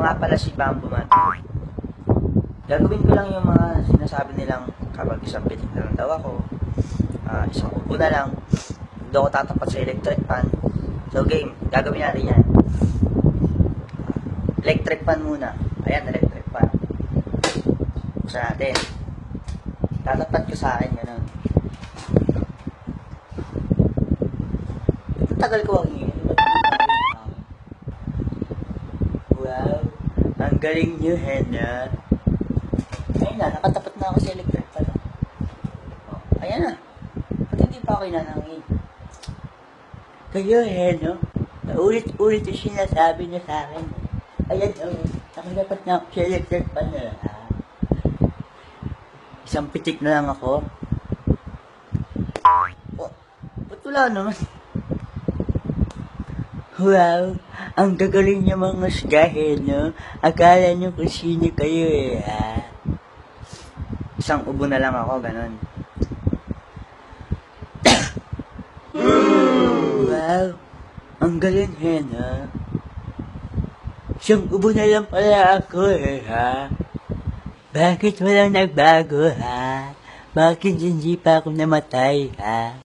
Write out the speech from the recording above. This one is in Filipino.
nga pala si Bamboo Man. Gagawin ko lang yung mga sinasabi nilang kapag isang pitik na lang daw ako, ah, isang upo na lang, hindi ako tatapat sa electric fan. So game, gagawin natin yan. Electric fan muna. Ayan, electric fan. Buksan natin. Tatapat ko sa akin, ganun. Tagal ko ang galing nyo, Henna. Ayun na, nakatapat na ako sa electric fan. Oh, ayan na. Ba't hindi pa ako inanangin? Kayo, Henna. Ulit-ulit yung sinasabi niya sa akin. Ayan, oh, nakadapat na ako sa electric fan? Isang pitik na lang ako. Oh, ba't wala naman? Wow, ang gagaling niyo mga sgahe, no? Akala niyo kung sino kayo eh, ha? Isang ubo na lang ako, ganun. wow, ang galing eh, no? Isang ubo na lang pala ako eh, ha? Bakit walang nagbago, ha? Bakit hindi pa ako namatay, ha?